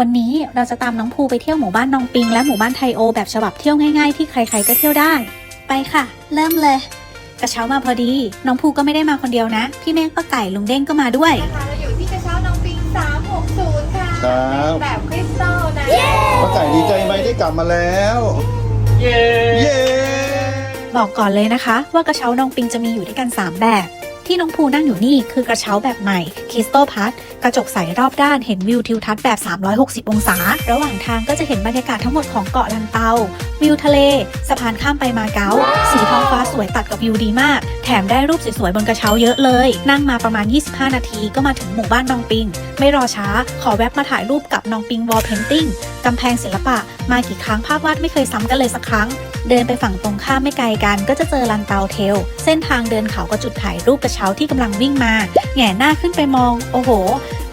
วันนี้เราจะตามน้องภูไปเที่ยวหมู่บ้านนองปิงและหมู่บ้านไทโอแบบฉบับเที่ยวง่ายๆที่ใครๆก็เที่ยวได้ ไปค่ะ เริ่มเลยกระเช้ามาพอดี น้องภูก็ไม่ได้มาคนเดียวนะ พี่เมฆป้าไก่ลุงเด้งก็มาด้วยนะคะเราอยู่ที่กระเช้าน้องปิง 360 ค่ะครับ เป็นแบบคริสตัลนะป้าไก่ดีใจไหมได้กลับมาแล้ว เย้เย้บอกก่อนเลยนะคะ ว่ากระเช้านองปิงจะมีอยู่ด้วยกัน 3 แบบ ที่น้องภูนั่งอยู่นี่คือกระเช้าแบบใหม่คริสตัลพัทกระจกใสรอบด้านเห็นวิวทิวทัศน์แบบ 360 องศา ระหว่างทางก็จะเห็นบรรยากาศทั้งหมดของเกาะลันเตา วิวทะเล สะพานข้ามไปมาเก๊า สีท้องฟ้าสวยตัดกับวิวดีมาก แถมได้รูปสวยๆบนกระเช้าเยอะเลย นั่งมาประมาณ 25 นาทีก็มาถึงหมู่บ้านนองปิง ไม่รอช้าขอแวบมาถ่ายรูปกับนองปิงวอลเพนติ้ง กำแพงศิลปะ มากี่ครั้งภาพวาดไม่เคยซ้ำกันเลยสักครั้ง เดินไปฝั่งตรงข้ามไม่ไกลกัน ก็จะเจอลันเตาเทล เส้นทางเดินเขากับจุดถ่ายรูปกระเช้าที่กำลังวิ่งมา แง่หน้าขึ้นไปมอง โอ้โห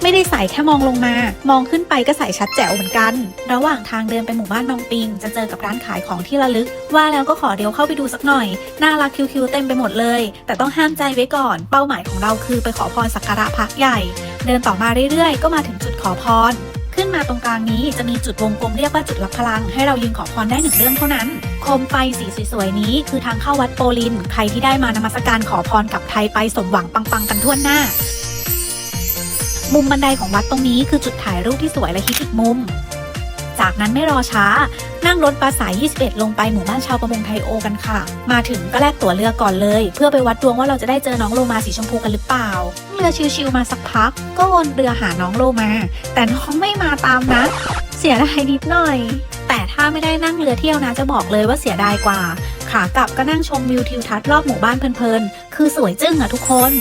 ไม่ได้ใส่แค่มองลงมา มองขึ้นไปก็ใส่ชัดแจ๋วเหมือนกัน ระหว่างทางเดินไปหมู่บ้านนองปิง จะเจอกับร้านขายของที่ระลึก ว่าแล้วก็ขอเดียวเข้าไปดูสักหน่อย น่ารักคิวๆเต็มไปหมดเลย แต่ต้องห้ามใจไว้ก่อน เป้าหมายของเราคือไปขอพรสักการะพระใหญ่ เดินต่อมาเรื่อยๆ ก็มาถึงจุดขอพร ขึ้นมาตรงกลางนี้จะมีจุดวงกลมเรียกว่าจุดรับพลัง ให้เรายืนขอพรได้หนึ่งเรื่องเท่านั้น โคมไฟสีสวยๆนี้คือทางเข้าวัดโปลิน ใครที่ได้มานมัสการขอพรกับไทยไปสมหวังปังๆกันทั่วหน้า มุมบันไดของวัดตรงนี้คือจุดถ่ายรูปที่สวยและฮิตอีกมุม จากนั้นไม่รอช้า นั่งรถบัสสาย 21 ลงไปหมู่บ้านชาวประมงไทยโอกันค่ะ มาถึงก็แลกตั๋วเรือก่อนเลย เพื่อไปวัดดวงว่าเราจะได้เจอน้องโลมาสีชมพูกันหรือเปล่า เรือชิวๆมาสักพัก ก็วนเรือหาน้องโลมา แต่น้องไม่มาตามนะเสียดายนิดหน่อย แต่ถ้าไม่ได้นั่งเรือเที่ยวนะจะบอกเลยว่าเสียดายกว่า ขากลับก็นั่งชมวิวทิวทัศน์รอบหมู่บ้านเพลินๆ คือสวยจึ้งอะทุกคน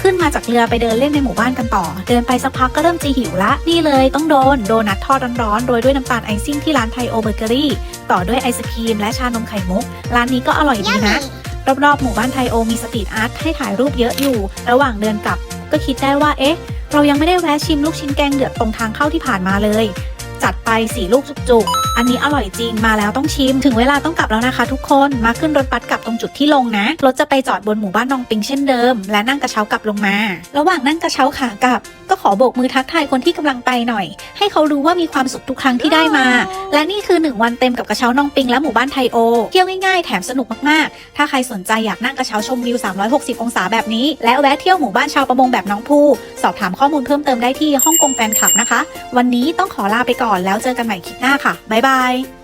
ขึ้นมาจากเรือไปเดินเล่นในหมู่บ้านกันต่อ เดินไปสักพักก็เริ่มจะหิวละ นี่เลยต้องโดน โดนัททอดร้อนๆโรยด้วยน้ำตาลไอซิ่งที่ร้านไทโอเบเกอรี่ ต่อด้วยไอศครีมและชานมไข่มุก ร้านนี้ก็อร่อยดีนะ รอบๆหมู่บ้านไทโอมีสตรีทอาร์ตให้ถ่ายรูปเยอะอยู่ ระหว่างเดินกลับ ก็คิดได้ว่า เอ๊ะ เรายังไม่ได้แวะชิมลูกชิ้นแกงเดือดตรงทางเข้าที่ผ่านมาเลย จัดไปสี่ลูกจุกๆ อันนี้อร่อยจริงมาแล้วต้องชิม ถึงเวลาต้องกลับแล้วนะคะ ทุกคนมาขึ้นรถบัสกลับตรงจุดที่ลงนะรถจะไปจอดบนหมู่บ้านนองปิงเช่นเดิม และนั่งกระเช้ากลับลงมา ระหว่างนั่งกระเช้าขากลับ ก็ขอโบกมือทักทายคนที่กำลังไปหน่อย ให้เขารู้ว่ามีความสุขทุกครั้งที่ได้มา และนี่คือ 1 วันเต็มกับกระเช้านองปิงและหมู่บ้านไทโอเที่ยวง่ายๆแถมสนุกมากๆ ถ้าใครสนใจอยากนั่งกระเช้าชมวิว 360 องศาแบบนี้ และแวะเที่ยวหมู่บ้านชาวประมงแบบน้องภูสอบถามข้อมูลเพิ่มเติมได้ที่ฮ่องกงแฟนคลับนะคะ วันนี้ต้องขอลาไปก่อนแล้วเจอกันใหม่คลิปหน้าค่ะ บ๊ายบาย